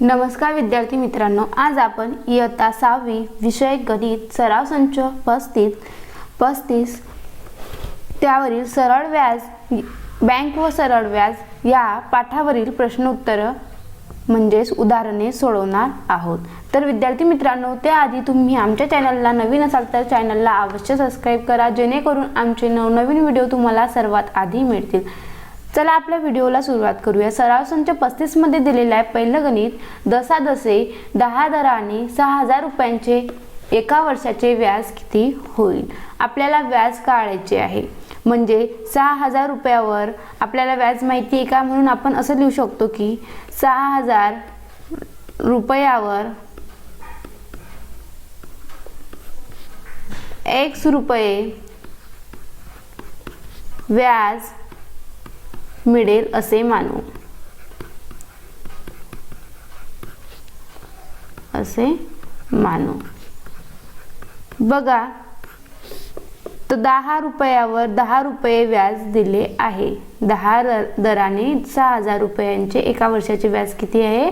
नमस्कार विद्यार्थी मित्रांनो आज आपण इयत्ता सहावी विषय गणित सराव संच पस्तीस पस्तीस त्यावरील सरळ व्याज बँक व सरळ व्याज या पाठावरील प्रश्नोत्तरं म्हणजेच उदाहरणे सोडवणार आहोत. तर विद्यार्थी मित्रांनो त्याआधी तुम्ही आमच्या चॅनलला नवीन असाल तर चॅनलला अवश्य सबस्क्राईब करा जेणेकरून आमचे नवनवीन व्हिडिओ तुम्हाला सर्वात आधी मिळतील. चला आपल्या व्हिडिओला सुरुवात करूया. सराव संच पस्तीसमध्ये दिलेलं आहे. पहिलं गणित दसादसे दहा दराने सहा हजार रुपयांचे एका वर्षाचे व्याज किती होईल? आपल्याला व्याज काढायचे आहे. म्हणजे सहा हजार रुपयावर आपल्याला व्याज माहिती आहे का? म्हणून आपण असं लिहू शकतो की सहा हजार रुपयावर एक्स रुपये व्याज मिळेल असे मानू. असे मानू. बघा तर दहा रुपयावर दहा रुपये व्याज दिले आहे. दहा दराने सहा हजार रुपयांचे एका वर्षाचे व्याज किती आहे?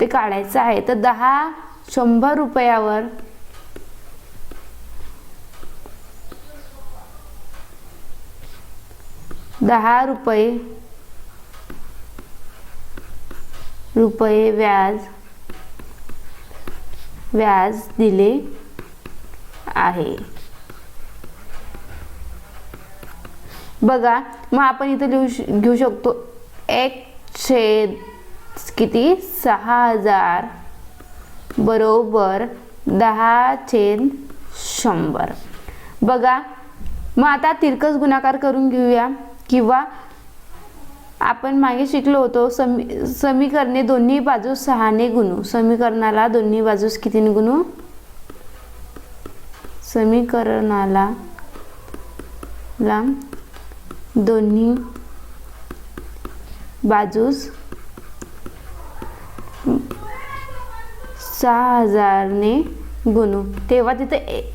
ते काढायचं आहे. तर दहा शंभर रुपयावर दहा रुपये. रुपये व्याज. व्याज दिले आहे. बघा मग आपण इथं लिहू श- घेऊ शकतो एक छेद किती? सहा हजार. बरोबर दहा छेद शंभर. बघा मग आता तिरकस गुणाकार करून घेऊया. किंवा आपण मागे शिकलो होतो समी समीकरणे दोन्ही बाजूस सहाने गुणू. समीकरणाला दोन्ही बाजूस कितीने गुणू? समीकरणाला ला दोन्ही बाजूस सहा हजारने गुणू. तेव्हा तिथे ए-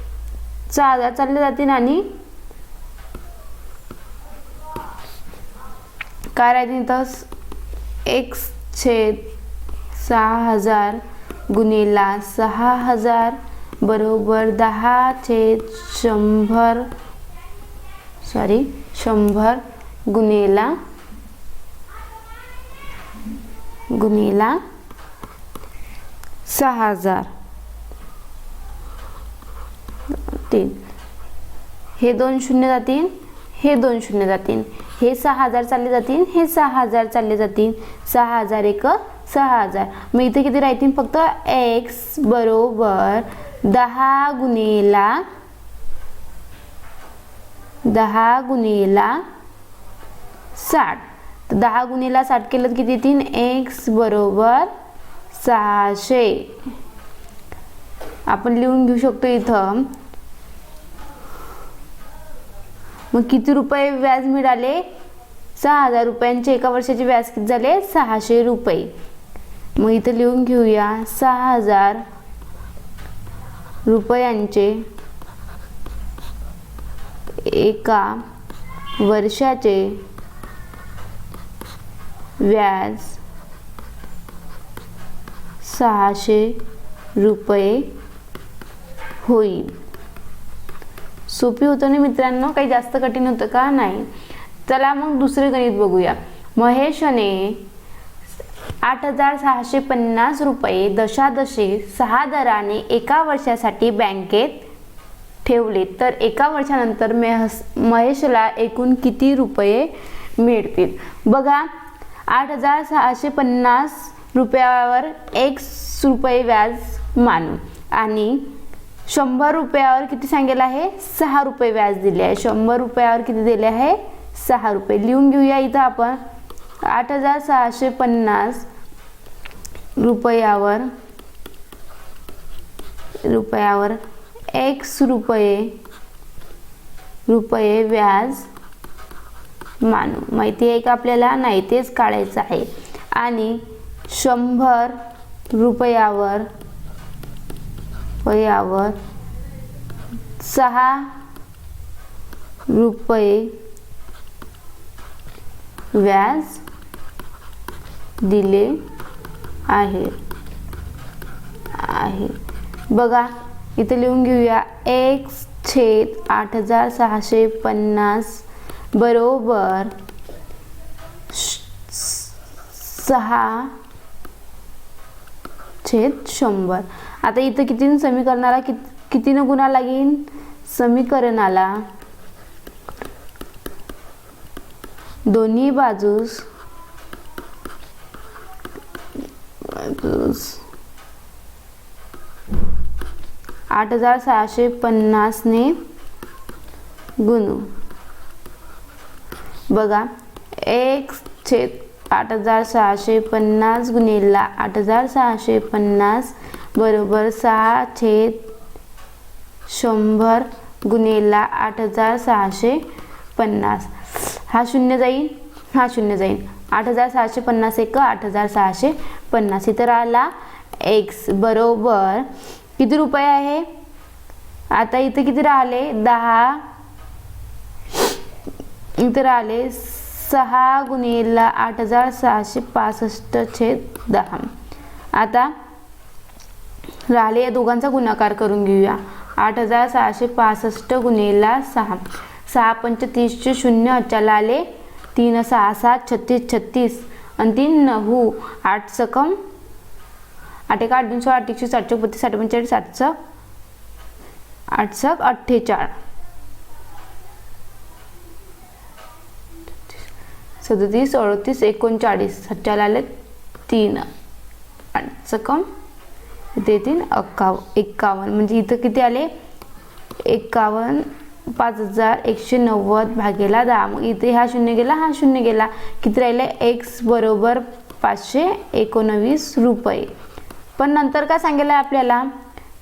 सहा हजार चालले जातील आणि काय राहते इथं? एक्स छेद सहा हजार गुणिला सहा हजार बरोबर दहा छेद शंभर सॉरी शंभर गुणिला गुणिला सहा हजार. तीन. हे दोन शून्य जातील हे दोन शून्य जातील. हे सहा हजार चालले जातील हे सहा हजार चालले जातील. सहा हजार एक सहा हजार. मग इथे किती राहतील? फक्त एक्स बरोबर दहा गुणिला दहा गुणिला साठ. तर दहा गुन्हेला साठ केलं तर किती येतील? एक्स बरोबर सहाशे. आपण लिहून घेऊ शकतो इथं. मग किती रुपये व्याज मिळाले? सहा हजार रुपयांचे एका वर्षाचे व्याज किती झाले? सहाशे रुपये. मग इथं लिहून घेऊया. सहा हजार रुपयांचे एका वर्षाचे व्याज सहाशे रुपये होईल. सोपी होतं ना मित्रांनो काही जास्त कठीण होतं का? नाही. चला मग दुसरे गणित बघूया. महेशने आठ हजार सहाशे पन्नास रुपये दशादशे सहा दराने एका वर्षासाठी बँकेत ठेवले. तर एका वर्षानंतर मेहस महेशला एकूण किती रुपये मिळतील? बघा आठ हजार सहाशे पन्नास रुपयावर एक रुपये व्याज मानू. आणि शंभर रुपयावर किती सांगेल आहे? सहा रुपये व्याज दिले आहे. शंभर रुपयावर किती दिले आहे? सहा रुपये. लिहून घेऊया इथं आपण. आठ हजार सहाशे पन्नास रुपयावर रुपयावर एक्स रुपये रुपये व्याज मानू. माहिती आहे का आपल्याला? नाही तेच काढायचं आहे. आणि शंभर रुपयावर रुपयावर सहा रुपये व्याज दिले आहे. आहे. बघा इथे लिहून घेऊया. एक छेद आठ हजार सहाशे पन्नास बरोबर सहा छेद शंभर. आता इथं किती समीकरणाला कित कितीनं गुणा लागेल समीकरणाला दोन्ही बाजूस बाजूस आठ हजार सहाशे पन्नासने गुणू. बघा एक छेद आठ हजार सहाशे पन्नास गुणिला आठ हजार सहाशे पन्नास बरोबर सहा छेद शंभर गुणेला आठ हजार सहाशे पन्नास. हा शून्य जाईल. हा शून्य जाईल. आठ हजार सहाशे पन्नास एक आठ हजार सहाशे पन्नास. इथं राहिला एक्स बरोबर. किती रुपये आहे? आता इथं किती राहिले? दहा. इथं राहिले सहा गुणेला आठ हजार सहाशे पासष्ट छेद दहा. आता राहिले या दोघांचा गुणाकार करून घेऊया. आठ हजार सहाशे पासष्ट गुन्हेला सहा. सहा पंच तीसचे शून्य अचाला आले तीन सहा सात छत्तीस छत्तीस. आणि तीन नऊ आठ सकम. आठ एक आठ दोनशे आठ एकशे सातशे बत्तीस साठ पंचेचाळीस सातचं आठ सक अठ्ठेचाळ. सदतीस अडतीस एकोणचाळीस. सच्चाला आले तीन. आठ सकम. इथे येतील अक्काव एक्कावन्न म्हणजे इथं किती आले? एक्कावन्न पाच हजार एकशे नव्वद भागेला दहा. मग इथे हा शून्य गेला हा शून्य गेला. किती राहिले? एक्स बरोबर पाचशे एकोणवीस रुपये. पण नंतर काय सांगितलं आपल्याला?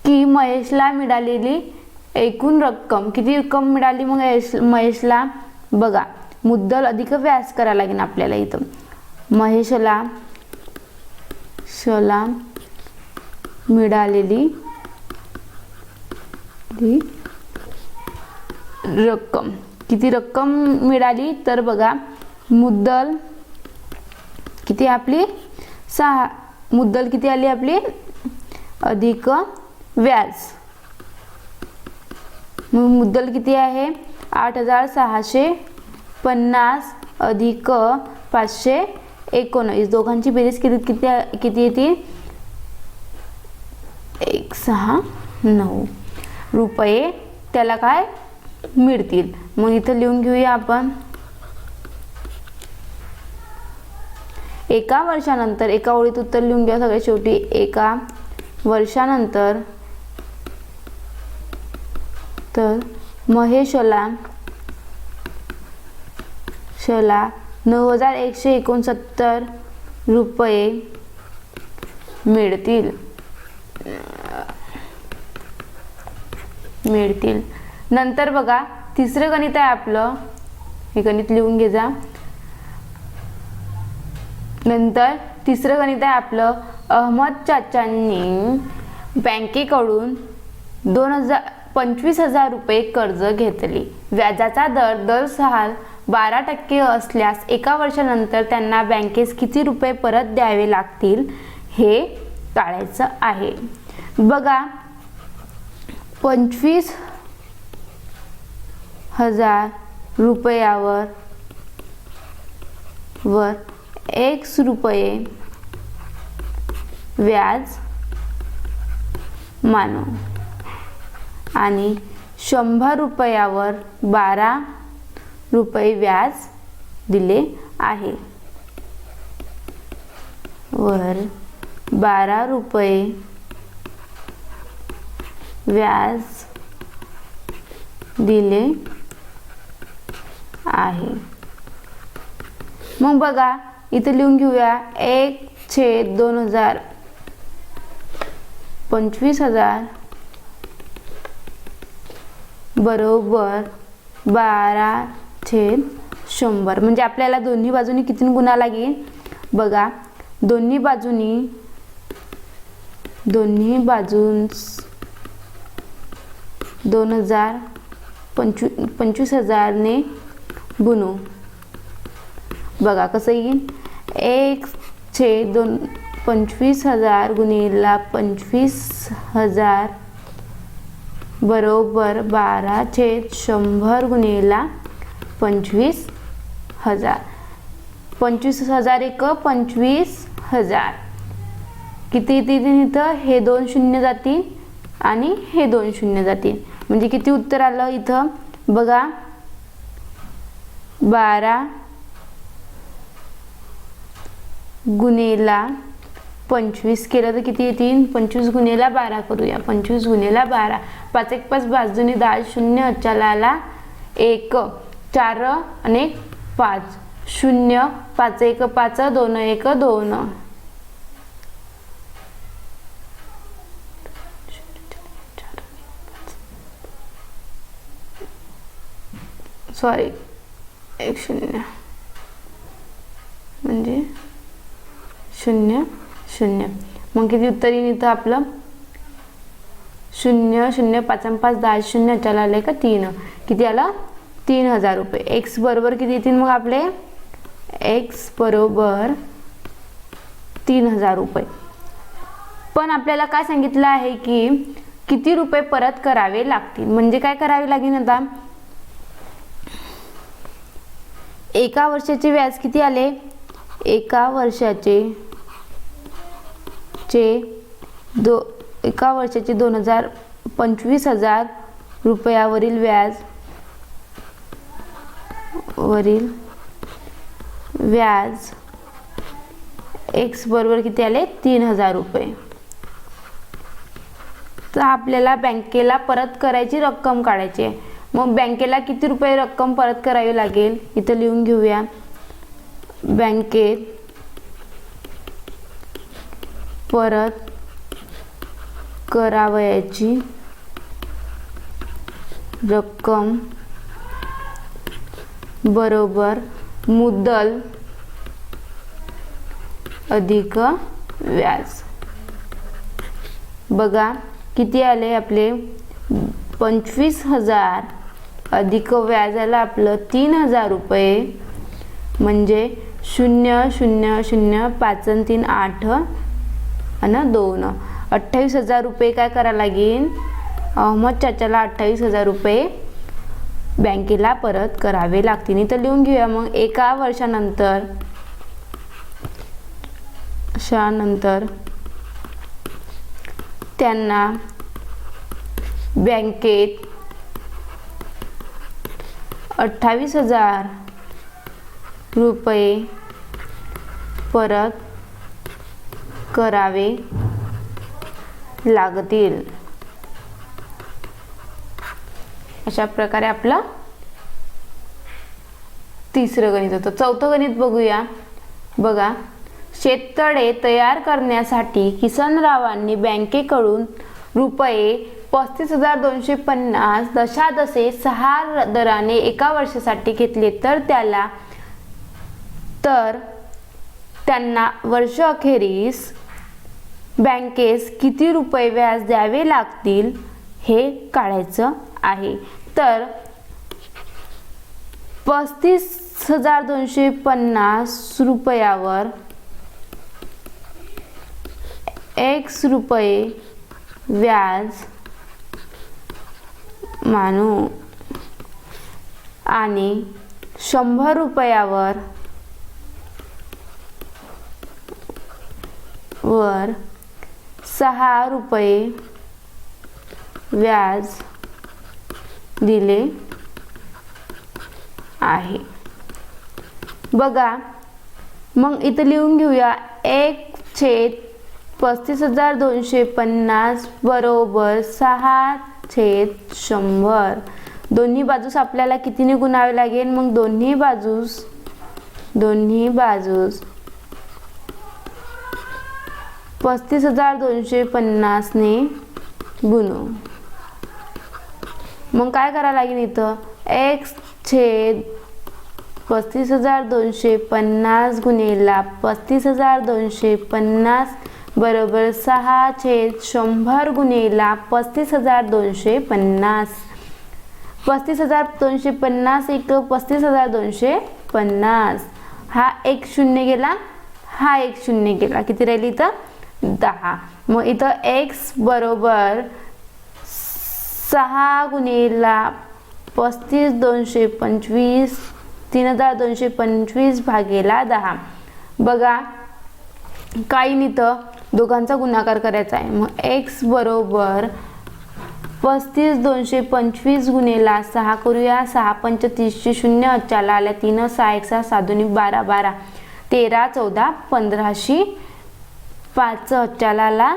की महेशला मिळालेली एकूण रक्कम. किती रक्कम मिळाली मग यश महेशला? बघा मुद्दल अधिक व्याज करायला लागेल आपल्याला इथं. महेशला शला मिळालेली रक्कम. किती रक्कम मिळाली? तर बघा मुद्दल किती आपली? सहा. मुद्दल किती आली आपली? अधिक व्याज. मुद्दल किती आहे? आठ हजार सहाशे पन्नास अधिक पाचशे एकोणीस दोघांची बेरीज किती किती किती येते? एक सहा नऊ. रुपये त्याला काय? मिळतील. मग इथं लिहून घेऊया आपण. एका वर्षानंतर एका ओळीत उत्तर लिहून घ्या सगळ्यात शेवटी. एका वर्षानंतर तर महेशला शला नऊ हजार एकशे एकोणसत्तर रुपये मिळतील. मिळतील. नंतर बघा तिसरं गणित आहे आपलं. हे गणित लिहून घे जा. नंतर तिसरं गणित आहे आपलं. अहमद चाचांनी बँकेकडून दोन हजार पंचवीस हजार रुपये कर्ज घेतले. व्याजाचा दर दर सहा बारा टक्के असल्यास एका वर्षानंतर त्यांना बँकेस किती रुपये परत द्यावे लागतील हे टाळायचं आहे. बघा पंचवीस हजार रुपयावर वर एक रुपये व्याज मानू. आणि शंभर रुपयावर बारा रुपये व्याज दिले आहे. वर बारा रुपये. व्याज दिले आहे. मग बघा इथे लिहून घेऊया. एक छेद दोन हजार पंचवीस हजार बरोबर बारा छेद शंभर. म्हणजे आपल्याला दोन्ही बाजूनी किती गुणा लागेल? बघा दोन्ही बाजूनी दोन्ही बाजूंस दोन हजार पंचवी पंचवीस हजारने गुणू बघा कसं येईल. एक छे दोन पंचवीस हजार गुणिला पंचवीस हजार बरोबर बारा छेद शंभर गुणिला पंचवीस हजार. पंचवीस हजार एक पंचवीस हजार. किती येतील इथं? हे दोन शून्य जातील आणि हे दोन शून्य जातील. म्हणजे किती उत्तर आलं इथं? बघा. बारा गुन्हेला पंचवीस केलं तर किती येतील? पंचवीस गुन्हेला बारा करूया. पंचवीस गुन्हेला बारा. पाच एक पाच बाजूने दहा शून्य. चलाला एक. चार आणि एक पाच. शून्य पाच एक पाच दोन एक दोन. सॉरी. एक शून्य. म्हणजे शून्य शून्य. मग किती उत्तर येईल इथं आपलं? शून्य शून्य पाच आणि पाच दहा शून्य चाल आलं आहे का तीन? किती आला? तीन हजार रुपये. एक्स बरोबर किती येतील मग आपले? एक्स बरोबर तीन हजार रुपये. पण आपल्याला काय सांगितलं आहे की किती रुपये परत करावे लागतील? म्हणजे काय करावे लागेल आता? एका वर्षाचे व्याज किती आले? एका वर्षाचे चे दो एका वर्षाचे दोन हजार पंचवीस हजार रुपयावरील व्याज वरील व्याज एक्स बरोबर किती आले? तीन हजार रुपये. तर आपल्याला बँकेला परत करायची रक्कम काढायची आहे. मग बँकेला किती रुपये रक्कम परत करावी लागेल? इथं लिहून घेऊया. बँकेत परत करावयाची रक्कम बरोबर मुद्दल अधिक व्याज. बघा किती आले आपले? पंचवीस हजार अधिक व्याजाला आपलं तीन हजार रुपये. म्हणजे शून्य शून्य शून्य पाच आणि तीन आठ आणि दोन. अठ्ठावीस हजार रुपये काय करावं लागेल अहमद चाचाला अठ्ठावीस हजार रुपये बँकेला परत करावे लागतील. तर लिहून घेऊया मग. एका वर्षानंतर शानंतर त्यांना बँकेत अठ्ठावीस हजार रुपये परत करावे लागतील. अशा प्रकारे आपलं तिसरं गणित होतं. चौथं गणित बघूया. बघा शेततळे तयार करण्यासाठी किसनरावांनी बँकेकडून रुपये पस्तीस हजार दोनशे पन्नास दशादशे सहा दराने एका वर्षासाठी घेतले तर त्याला तर त्यांना वर्ष अखेरीस बँकेस किती रुपये व्याज द्यावे लागतील हे काढायचं आहे. तर पस्तीस हजार दोनशे पन्नास रुपयावर एक्स रुपये व्याज मानू. आणि शंभर रुपयावर वर सहा रुपये व्याज दिले आहे. बघा मग इथं लिहून घेऊया. एक छेद पस्तीस हजार दोनशे पन्नास बरोबर सहा छेद शंभर. दोन्ही बाजूस आपल्याला कितीने गुणावे लागेल? मग दोन्ही बाजूस दोन्ही बाजूस पस्तीस हजार दोनशे पन्नासने गुणू. मग काय करावं लागेल इथं? एक्स छेद पस्तीस हजार दोनशे पन्नास गुणेला पस्तीस हजार दोनशे पन्नास बरोबर सहा छेद शंभर गुणेला पस्तीस हजार दोनशे पन्नास. पस्तीस हजार दोनशे पन्नास एक पस्तीस हजार दोनशे पन्नास. हा एक शून्य गेला हा एक शून्य गेला. किती राहिली इथं? दहा. मग इथं एक्स बरोबर सहा गुणेला पस्तीस दोनशे पंचवीस तीन हजार दोनशे पंचवीस भागेला दहा. बघा काही इथं. दोघांचा गुणाकार करायचा आहे. मग एक्स बरोबर पस्तीस दोनशे पंचवीस गुणेला सहा करूया. सहा पंचतीसशे शून्य अच्चाला आल्या तीन सहा एक सहा साधुनी बारा बारा. तेरा चौदा पंधराशे पाच अच्चाला आला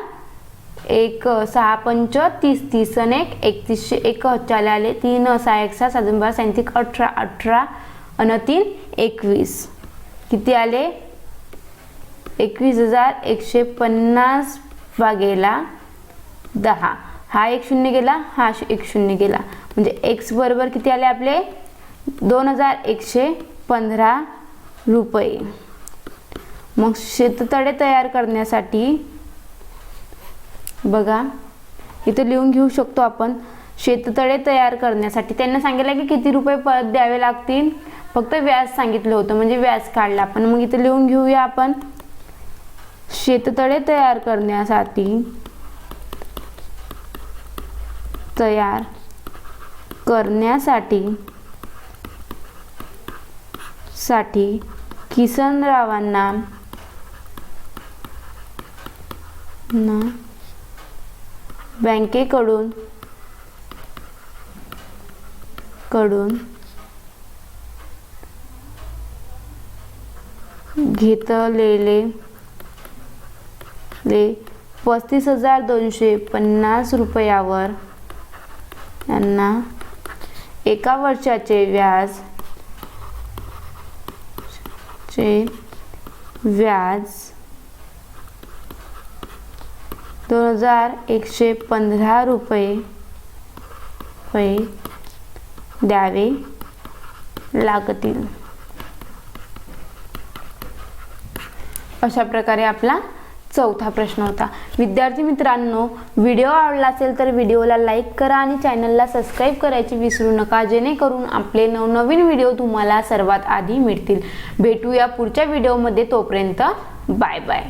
एक सहा पंच तीस तीस आणि एक एकतीसशे एक अच्चाला आले तीन सहा एक सहा साधून बारा सायंतिक अठरा अठरा आणि तीन एकवीस. किती आले? एकवीस हजार एकशे पन्नास भागेला दहा. हा एक शून्य गेला हा श- एक शून्य गेला. म्हणजे एक्स बरोबर किती आले आपले? दोन हजार एकशे पंधरा रुपये. मग शेततळे तयार करण्यासाठी बघा इथं लिहून घेऊ शकतो आपण. शेततळे तयार करण्यासाठी त्यांना सांगितलं की किती रुपये परत द्यावे लागतील? फक्त व्याज सांगितलं होतं म्हणजे व्याज काढला आपण. मग इथं लिहून घेऊया आपण. शेततळे तयार करण्यासाठी तयार करण्यासाठी साठी किसनरावांना ना बँकेकडून कडून घेतलेले घेतले पस्तीस हजार दोनशे पन्नास रुपयावर यांना एका वर्षाचे व्याज चे व्याज दोन हजार एकशे पंधरा रुपये रुपये द्यावे लागतील. अशा प्रकारे आपला चौथा प्रश्न होता. विद्यार्थी मित्रांनो व्हिडिओ आवडला असेल तर व्हिडिओला लाईक करा आणि चॅनलला सबस्क्राईब करायची विसरू नका. जेणेकरून आपले नवनवीन व्हिडिओ तुम्हाला सर्वात आधी मिळतील. भेटूया पुढच्या व्हिडिओमध्ये तोपर्यंत बाय बाय